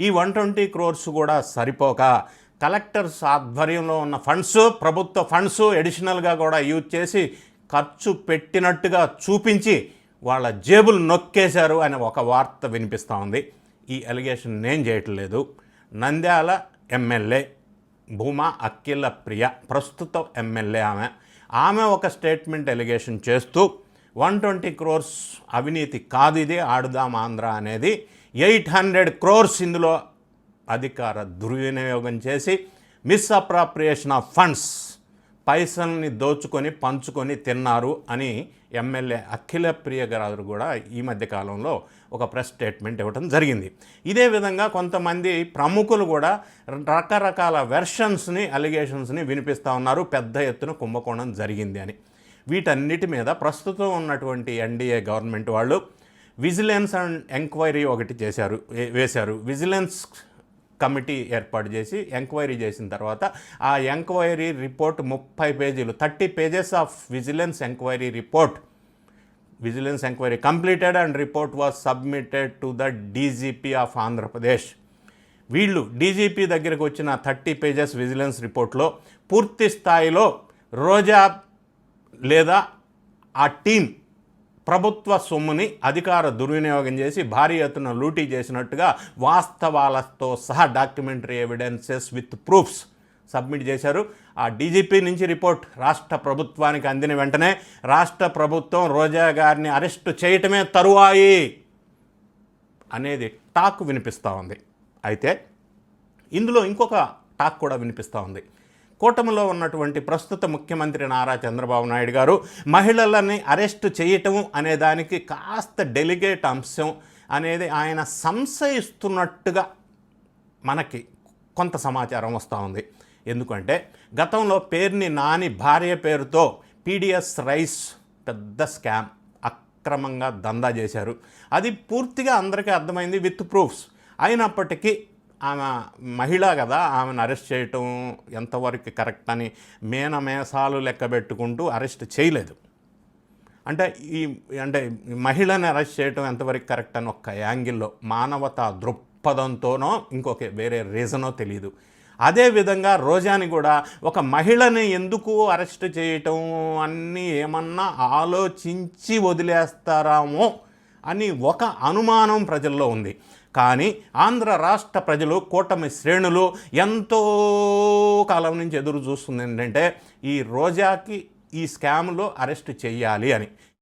ఈ one twenty crores కూడా సరిపోక. కలెక్టర్స్ ఆధ్వర్యంలో ఉన్న ఫండ్స్ ప్రభుత్వ ఫండ్స్ ఎడిషనల్గా కూడా యూజ్ చేసి ఖర్చు పెట్టినట్టుగా చూపించి వాళ్ళ జేబులు నొక్కేశారు అనే ఒక వార్త వినిపిస్తూ ఉంది. ఈ అలిగేషన్ నేను చేయట్లేదు. నంద్యాల ఎమ్మెల్యే భూమా అఖిల ప్రియ ప్రస్తుతం ఎమ్మెల్యే ఆమె. ఆమె ఒక స్టేట్మెంట్ ఎలిగేషన్ చేస్తూ వన్ ట్వంటీ క్రోర్స్ అవినీతి కాదు ఇది ఆడుదాం ఆంధ్ర అనేది ఎయిట్ హండ్రెడ్ క్రోర్స్ ఇందులో అధికార దుర్వినియోగం చేసి మిస్అప్రాప్రియేషన్ ఆఫ్ ఫండ్స్ పైసల్ని దోచుకొని పంచుకొని తిన్నారు అని ఎమ్మెల్యే అఖిల ప్రియ గారు కూడా ఈ మధ్యకాలంలో ఒక ప్రెస్ స్టేట్మెంట్ ఇవ్వడం జరిగింది. ఇదే విధంగా కొంతమంది ప్రముఖులు కూడా రకరకాల వెర్షన్స్ని అలిగేషన్స్ని వినిపిస్తూ ఉన్నారు. పెద్ద ఎత్తున కుంభకోణం జరిగింది అని. వీటన్నిటి మీద ప్రస్తుతం ఉన్నటువంటి ఎన్డీఏ గవర్నమెంట్ వాళ్ళు విజిలెన్స్ అండ్ ఎంక్వైరీ ఒకటి చేశారు వేశారు. విజిలెన్స్ కమిటీ ఏర్పాటు చేసి ఎంక్వైరీ చేసిన తర్వాత ఆ ఎంక్వైరీ రిపోర్ట్ ముప్పై పేజీలు thirty pages of vigilance enquiry report vigilance enquiry completed and report was submitted to the DGP of Andhra Pradesh. వీళ్ళు డీజీపీ దగ్గరకు వచ్చిన థర్టీ పేజెస్ విజిలెన్స్ రిపోర్ట్లో పూర్తి స్థాయిలో రోజా లేదా ఆ టీం ప్రభుత్వ సొమ్ముని అధికార దుర్వినియోగం చేసి భారీ ఎత్తున లూటీ చేసినట్టుగా వాస్తవాలతో సహా documentary evidences with proofs submit చేశారు. ఆ డీజీపీ నుంచి రిపోర్ట్ రాష్ట్ర ప్రభుత్వానికి అందిన వెంటనే రాష్ట్ర ప్రభుత్వం రోజా గారిని అరెస్టు చేయటమే తరువాయి అనేది టాక్ వినిపిస్తూ ఉంది. అయితే ఇందులో ఇంకొక టాక్ కూడా వినిపిస్తూ ఉంది. కూటమిలో ఉన్నటువంటి ప్రస్తుత ముఖ్యమంత్రి నారా చంద్రబాబు నాయుడు గారు మహిళలని అరెస్టు చేయటం అనే దానికి కాస్త డెలిగేట్ అంశం అనేది ఆయన సంశయిస్తున్నట్టుగా మనకి కొంత సమాచారం వస్తూ ఉంది. ఎందుకంటే గతంలో పేరుని నాని భార్య పేరుతో పీడిఎస్ రైస్ పెద్ద స్కామ్ అక్రమంగా దందా చేశారు. అది పూర్తిగా అందరికీ అర్థమైంది విత్ ప్రూఫ్స్. అయినప్పటికీ ఆమె మహిళ కదా ఆమెను అరెస్ట్ చేయటం ఎంతవరకు కరెక్ట్ అని మేనమేసాలు లెక్క పెట్టుకుంటూ అరెస్ట్ చేయలేదు. అంటే ఈ అంటే మహిళని అరెస్ట్ చేయటం ఎంతవరకు కరెక్ట్ అని ఒక్క యాంగిల్లో మానవత దృక్పథంతోనో ఇంకొక వేరే రీజనో తెలియదు అదేవిధంగా రోజాని కూడా ఒక మహిళని ఎందుకు అరెస్ట్ చేయటం అన్నీ ఏమన్నా ఆలోచించి వదిలేస్తారామో అని ఒక అనుమానం ప్రజల్లో ఉంది. కానీ ఆంధ్ర రాష్ట్ర ప్రజలు కూటమి శ్రేణులు ఎంతో కాలం నుంచి ఎదురు చూస్తుంది ఏంటంటే ఈ రోజాకి ఈ స్కామ్లో అరెస్ట్ చేయాలి అని.